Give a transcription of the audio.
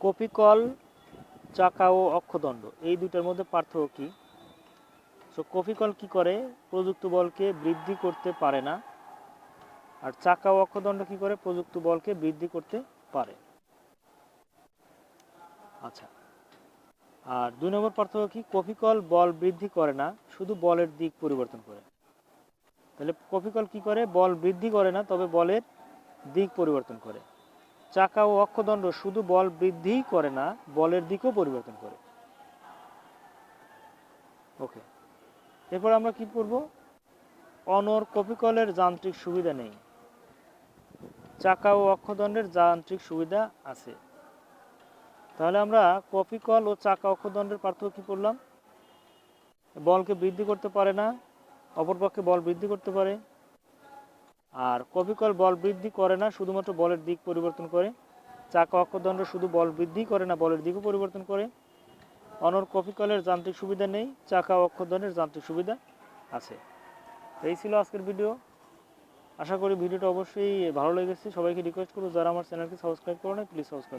কপিকল চাকা ও অক্ষদণ্ড, এই দুইটার মধ্যে পার্থক্য কি? সো কপিকল কি করে? প্রযুক্ত বলকে বৃদ্ধি করতে পারে না। আর চাকা ও অক্ষদণ্ড কি করে? প্রযুক্ত বলকে বৃদ্ধি করতে পারে। আচ্ছা। আর দুই নম্বর পার্থক্য কি? কপিকল বল বৃদ্ধি করে না, শুধু বলের দিক পরিবর্তন করে। তাহলে কপিকল কি করে? বল বৃদ্ধি করে না, তবে বলের দিক পরিবর্তন করে। চাকা ও অক্ষদণ্ড শুধু বল বৃদ্ধিই করে না, বলের দিকও পরিবর্তন করে। ওকে এরপর আমরা কি করব অনর কপিকলের যান্ত্রিক সুবিধা নেই। চাকা ও অক্ষদণ্ডের যান্ত্রিক সুবিধা আছে। তাহলে আমরা কপিকল ও চাকা অক্ষদণ্ডের পার্থক্য কি করলাম বলকে বৃদ্ধি করতে পারে না, অপরপক্ষে বল বৃদ্ধি করতে পারে। আর কপিকল বল বৃদ্ধি করে না, শুধুমাত্র বলের দিক পরিবর্তন করে। চাকা অক্ষদণ্ড শুধু বল বৃদ্ধি করে না, বলের দিকও পরিবর্তন করে। অনর কপিকলের যান্ত্রিক সুবিধা নেই, চাকা অক্ষদণ্ডের যান্ত্রিক সুবিধা আছে। এই ছিল আজকের ভিডিও। আশা করি ভিডিওটা অবশ্যই ভালো লেগেছে। সবাইকে রিকোয়েস্ট করব, যারা আমার চ্যানেলকে সাবস্ক্রাইব করে না প্লিজ সাবস্ক্রাইব